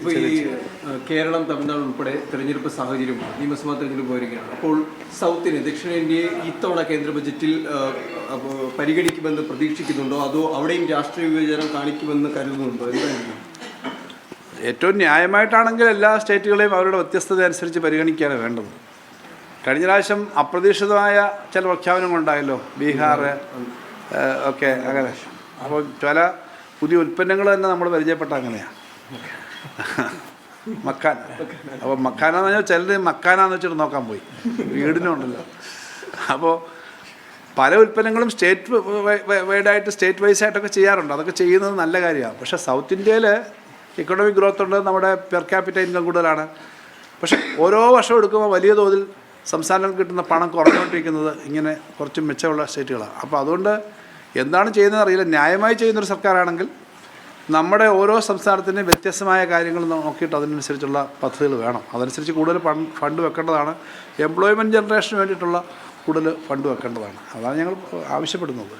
ഇപ്പോൾ ഈ കേരളം തമിഴ്നാട് ഉൾപ്പെടെ തെരഞ്ഞെടുപ്പ് സാഹചര്യം നിയമസഭാ തെരഞ്ഞെടുപ്പ് വരികയാണ്. അപ്പോൾ സൗത്തിന് ദക്ഷിണേന്ത്യയെ ഇത്തവണ കേന്ദ്ര ബജറ്റിൽ പരിഗണിക്കുമെന്ന് പ്രതീക്ഷിക്കുന്നുണ്ടോ? അതോ അവിടെയും രാഷ്ട്രീയ വിവേചനം കാണിക്കുമെന്ന് കരുതുന്നുണ്ടോ? എന്തായിരിക്കും ഏറ്റവും ന്യായമായിട്ടാണെങ്കിൽ എല്ലാ സ്റ്റേറ്റുകളെയും അവരുടെ വ്യത്യസ്തത അനുസരിച്ച് പരിഗണിക്കുകയാണ് വേണ്ടത്. കഴിഞ്ഞ പ്രാവശ്യം അപ്രതീക്ഷിതമായ ചില പ്രഖ്യാപനങ്ങൾ ഉണ്ടായല്ലോ ബീഹാർ ഒക്കെ അങ്ങനെ. അപ്പോൾ ചില പുതിയ ഉൽപ്പന്നങ്ങൾ തന്നെ നമ്മൾ പരിചയപ്പെട്ട അങ്ങനെയാണ് മക്കാൻ. അപ്പോൾ മക്കാന എന്ന് പറഞ്ഞാൽ ചിലർ മക്കാനാന്ന് വെച്ചിട്ട് നോക്കാൻ പോയി. വീടിനുണ്ടല്ലോ. അപ്പോൾ പല ഉൽപ്പന്നങ്ങളും സ്റ്റേറ്റ് വൈഡായിട്ട് സ്റ്റേറ്റ് വൈസ് ആയിട്ടൊക്കെ ചെയ്യാറുണ്ട്. അതൊക്കെ ചെയ്യുന്നത് നല്ല കാര്യമാണ്. പക്ഷേ സൗത്ത് ഇന്ത്യയിൽ ഇക്കണോമിക് ഗ്രോത്ത് ഉണ്ട്. നമ്മുടെ പെർ ക്യാപിറ്റ ഇൻകം കൂടുതലാണ്. പക്ഷെ ഓരോ വർഷം എടുക്കുമ്പോൾ വലിയ തോതിൽ സംസ്ഥാനങ്ങൾക്ക് കിട്ടുന്ന പണം കുറഞ്ഞുകൊണ്ടിരിക്കുന്നത് ഇങ്ങനെ കുറച്ച് മെച്ചമുള്ള സ്റ്റേറ്റുകളാണ് അപ്പോൾ അതുകൊണ്ട് എന്താണ് ചെയ്യുന്നതെന്ന് അറിയില്ല. ന്യായമായി ചെയ്യുന്നൊരു സർക്കാരാണെങ്കിൽ നമ്മുടെ ഓരോ സംസ്ഥാനത്തിന്റെയും വ്യത്യസ്തമായ കാര്യങ്ങൾ നോക്കിയിട്ട് അതിനനുസരിച്ചുള്ള പദ്ധതികൾ വേണം. അതനുസരിച്ച് കൂടുതൽ ഫണ്ട് വെക്കേണ്ടതാണ്. എംപ്ലോയ്മെന്റ് ജനറേഷന് വേണ്ടിയിട്ടുള്ള കൂടുതൽ ഫണ്ട് വെക്കേണ്ടതാണ്. അതാണ് ഞങ്ങൾ ആവശ്യപ്പെടുന്നത്.